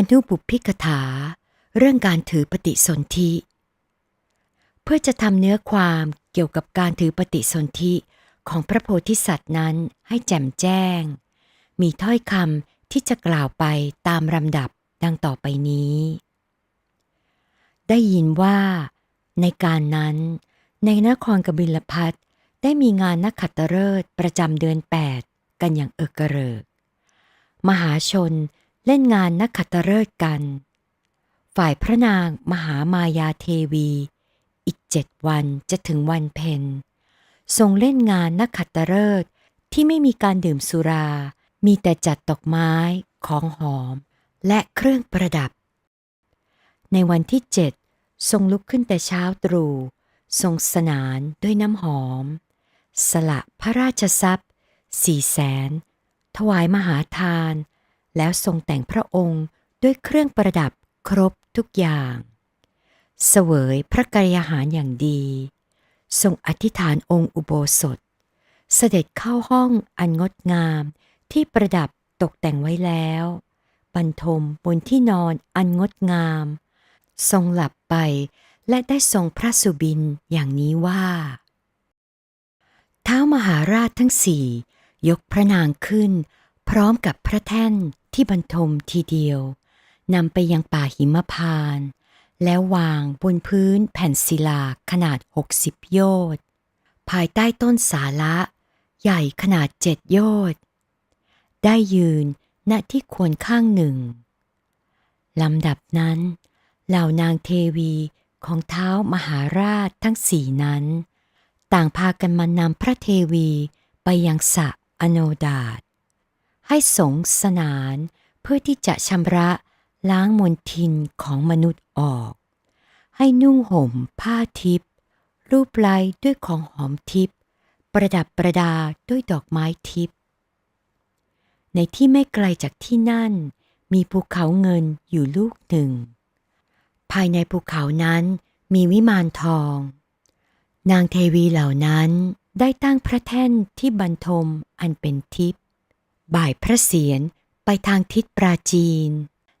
อนุบุพพิกถา เรื่องการถือปฏิสนธิ เพื่อจะทำเนื้อความเกี่ยวกับการถือปฏิสนธิของพระโพธิสัตว์นั้นให้แจ่มแจ้ง มีถ้อยคำที่จะกล่าวไปตามลำดับดังต่อไปนี้ ได้ยินว่า ในการนั้น ในนครกบิลพัทได้มีงานนักขัตฤกษ์ประจำเดือน 8 กันอย่างเอกเริก มหาชน เล่นงานนักขัตฤกษ์กัน ฝ่ายพระนางมหามายาเทวี อีกเจ็ดวันจะถึงวันเพ็ญทรงเล่นงานนักขัตฤกษ์ที่ไม่มีการดื่มสุรา มีแต่จัดดอกไม้ของหอมและเครื่องประดับ ในวันที่เจ็ดทรงลุกขึ้นแต่เช้าตรู่ทรงสนานด้วยน้ำหอม สละพระราชทรัพย์สี่แสนถวายมหาทาน แล้วทรงแต่งพระองค์ด้วยเครื่องประดับครบทุกอย่าง เสวยพระกรยาหารอย่างดี ทรงอธิษฐานองค์อุโบสถ เสด็จเข้าห้องอันงดงามที่ประดับตกแต่งไว้แล้ว บรรทมบนที่นอนอันงดงาม ทรงหลับไปและได้ทรงพระสุบินอย่างนี้ว่า เท้ามหาราชทั้งสี่ยกพระนางขึ้น พร้อมกับพระแท่นที่บรรทมทีเดียวนำไปยังป่าหิมพาน แล้ววางบนพื้นแผ่นศิลาขนาด 60 โยชน์ภายใต้ต้นสาละ ใหญ่ขนาดเจ็ดโยชน์ได้ยืนณที่ควรข้างหนึ่งลำดับนั้น เหล่านางเทวีของเท้ามหาราชทั้งสี่นั้น ต่างพากันมานำพระเทวีไปยังสระอโนดาต ให้สงสนาน เพื่อที่จะชำระล้างมลทินของมนุษย์ออก ให้นุ่งห่มผ้าทิพย์รูปไล้ด้วยของหอมทิพย์ประดับประดาด้วยดอกไม้ทิพย์ในที่ไม่ไกลจากที่นั่น มีภูเขาเงินอยู่ลูกหนึ่ง ภายในภูเขานั้นมีวิมานทอง นางเทวีเหล่านั้นได้ตั้งพระแท่นที่บรรทมอันเป็นทิพย์ บ่ายพระเศียรไปทางทิศปราจีน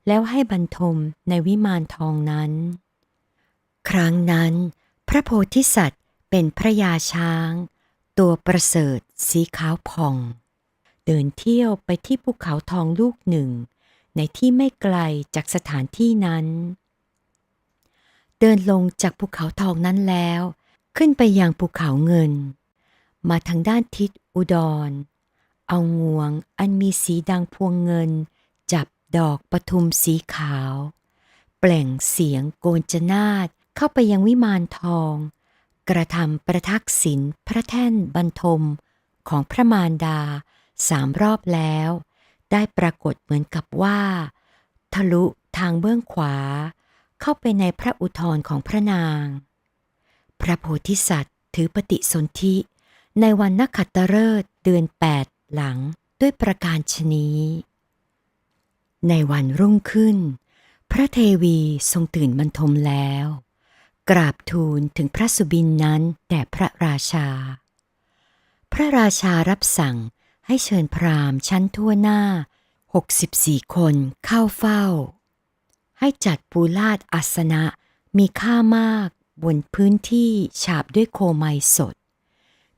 แล้วให้บรรทมในวิมานทองนั้น ครั้งนั้น พระโพธิสัตว์เป็นพระยาช้าง ตัวประเสริฐสีขาวผ่อง เดินเที่ยวไปที่ภูเขาทองลูกหนึ่ง ในที่ไม่ไกลจากสถานที่นั้น เดินลงจากภูเขาทองนั้นแล้ว ขึ้นไปยังภูเขาเงิน มาทางด้านทิศอุดร เอางวงอันมีสีดังพวงเงิน จับดอกปทุมสีขาวเปล่งเสียงโกนจนาดเข้าไปยังวิมานทอง กระทำประทักษิณพระแท่นบรรทมของพระมารดาสามรอบแล้ว ได้ปรากฏเหมือนกับว่า ทะลุทางเบื้องขวา เข้าไปในพระอุทธรของพระนาง พระโพธิสัตว์ถือปฏิสนธิในวันนักขัตฤกษ์เดือนแปด หลังด้วยประการชนีในวันรุ่งขึ้น พระเทวีทรงตื่นบรรทมแล้ว กราบทูลถึงพระสุบินนั้นแด่พระราชา พระราชารับสั่งให้เชิญพราหมณ์ชั้นทั่วหน้า 64 คนเข้าเฝ้า ให้จัดปูลาดอาสนะมีค่ามากบนพื้นที่ฉาบด้วยโคไมสด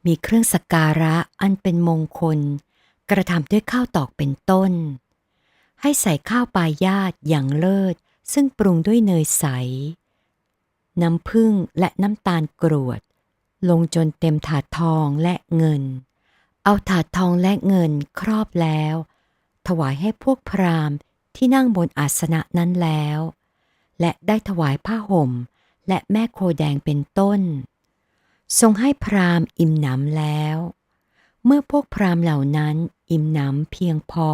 มีเครื่องสักการะอันเป็นมงคล กระทำด้วยข้าวตอกเป็นต้น ให้ใส่ข้าวปลายาดอย่างเลิศ ซึ่งปรุงด้วยเนยใส น้ำผึ้งและน้ำตาลกรวด ลงจนเต็มถาดทองและเงิน เอาถาดทองและเงินครอบแล้ว ถวายให้พวกพราหมณ์ที่นั่งบนอาสนะนั้นแล้ว และได้ถวายผ้าห่มและแม่โคแดงเป็นต้น ทรงให้พราหมณ์อิ่มหนำแล้ว เมื่อพวกพราหมณ์เหล่านั้นอิ่มหนำเพียงพอ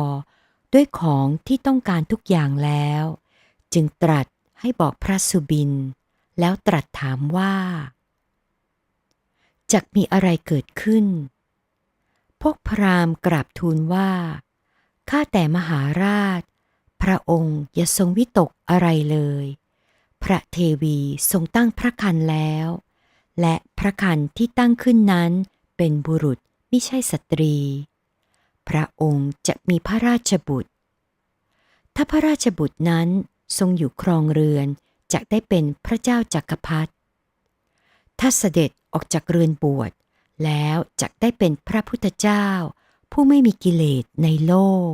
ด้วยของที่ต้องการทุกอย่างแล้ว จึงตรัสให้บอกพระสุบิน แล้วตรัสถามว่าจักมีอะไรเกิดขึ้น พวกพราหมณ์กราบทูลว่า ข้าแต่มหาราช พระองค์อย่าทรงวิตกอะไรเลย พระเทวีทรงตั้งพระคันแล้ว และพระคันที่ตั้งขึ้นนั้นเป็นบุรุษไม่ใช่สตรี พระองค์จะมีพระราชบุตร ถ้าพระราชบุตรนั้นทรงอยู่ครองเรือนจะได้เป็นพระเจ้าจักรพรรดิ ถ้าเสด็จออกจากเรือนบวชแล้วจะได้เป็นพระพุทธเจ้า ผู้ไม่มีกิเลสในโลก